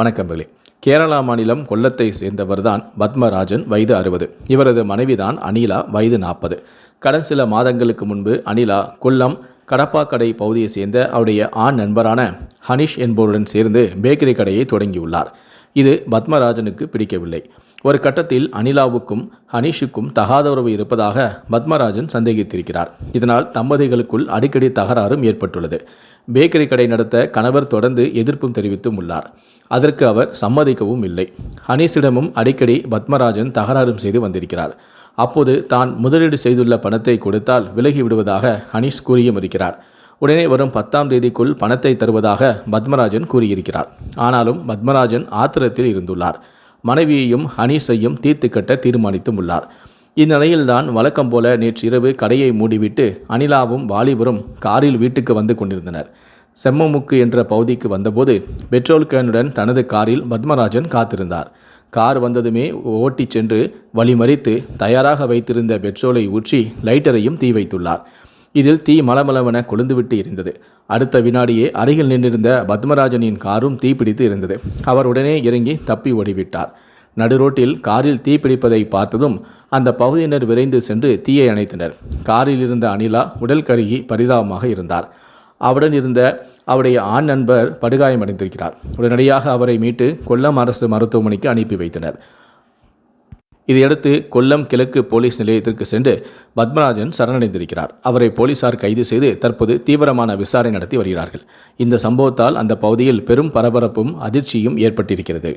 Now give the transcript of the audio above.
வணக்கம்பகளே கேரளா மாநிலம் கொல்லத்தை சேர்ந்தவர்தான் பத்மராஜன் வயது அறுபது. இவரது மனைவிதான் அனிலா வயது நாற்பது. கடந்த சில மாதங்களுக்கு முன்பு அனிலா கொல்லம் கடப்பாக்கடை பகுதியை சேர்ந்த அவருடைய ஆண் நண்பரான ஹனிஷ் என்பவருடன் சேர்ந்து பேக்கரி கடையை தொடங்கியுள்ளார். இது பத்மராஜனுக்கு பிடிக்கவில்லை. ஒரு கட்டத்தில் அனிலாவுக்கும் ஹனீஷுக்கும் தகாத உறவு இருப்பதாக பத்மராஜன் சந்தேகித்திருக்கிறார். இதனால் தம்பதிகளுக்குள் அடிக்கடி தகராறும் ஏற்பட்டுள்ளது. பேக்கரி கடை நடத்த கணவர் தொடர்ந்து எதிர்ப்பும் தெரிவித்தும் உள்ளார். அதற்கு அவர் சம்மதிக்கவும் இல்லை. ஹனீஷிடமும் அடிக்கடி பத்மராஜன் தகராறும் செய்து வந்திருக்கிறார். அப்போது தான் முதலீடு செய்துள்ள பணத்தை கொடுத்தால் விலகி விடுவதாக ஹனீஷ் கூறியும் இருக்கிறார். உடனே வரும் பத்தாம் தேதிக்குள் பணத்தை தருவதாக பத்மராஜன் கூறியிருக்கிறார். ஆனாலும் பத்மராஜன் ஆத்திரத்தில் இருந்துள்ளார். மனைவியையும் ஹனீஸையும் தீர்த்து கட்ட தீர்மானித்தும் உள்ளார். இந்நிலையில்தான் வழக்கம் போல நேற்று இரவு கடையை மூடிவிட்டு அனிலாவும் வாலிபரும் காரில் வீட்டுக்கு வந்து கொண்டிருந்தனர். செம்மமுக்கு என்ற பகுதிக்கு வந்தபோது பெட்ரோல் கேனுடன் தனது காரில் பத்மராஜன் காத்திருந்தார். கார் வந்ததுமே ஓட்டிச் சென்று வழிமறித்து தயாராக வைத்திருந்த பெட்ரோலை ஊற்றி லைட்டரையும் தீ வைத்துள்ளார். இதில் தீ மலமளவென கொழுந்துவிட்டு இருந்தது அடுத்த வினாடியே அருகில் நின்றிருந்த பத்மராஜனின் காரும் தீப்பிடித்து இருந்தது அவர் உடனே இறங்கி தப்பி ஓடிவிட்டார். நடுரோட்டில் காரில் தீ பிடிப்பதை பார்த்ததும் அந்த பகுதியினர் விரைந்து சென்று தீயை அணைத்தனர். காரில் இருந்த அனிலா உடல் கருகி பரிதாபமாக இருந்தார். அவருடன் இருந்த அவருடைய ஆண் நண்பர் படுகாயமடைந்திருக்கிறார். உடனடியாக அவரை மீட்டு கொல்லம் அரசு மருத்துவமனைக்கு அனுப்பி வைத்தனர். இதையடுத்து கொல்லம் கிழக்கு போலீஸ் நிலையத்திற்கு சென்று பத்மராஜன் சரணடைந்திருக்கிறார். அவரை போலீசார் கைது செய்து தற்போது தீவிரமான விசாரணை நடத்தி வருகிறார்கள். இந்த சம்பவத்தால் அந்த பகுதியில் பெரும் பரபரப்பும் அதிர்ச்சியும் ஏற்பட்டிருக்கிறது.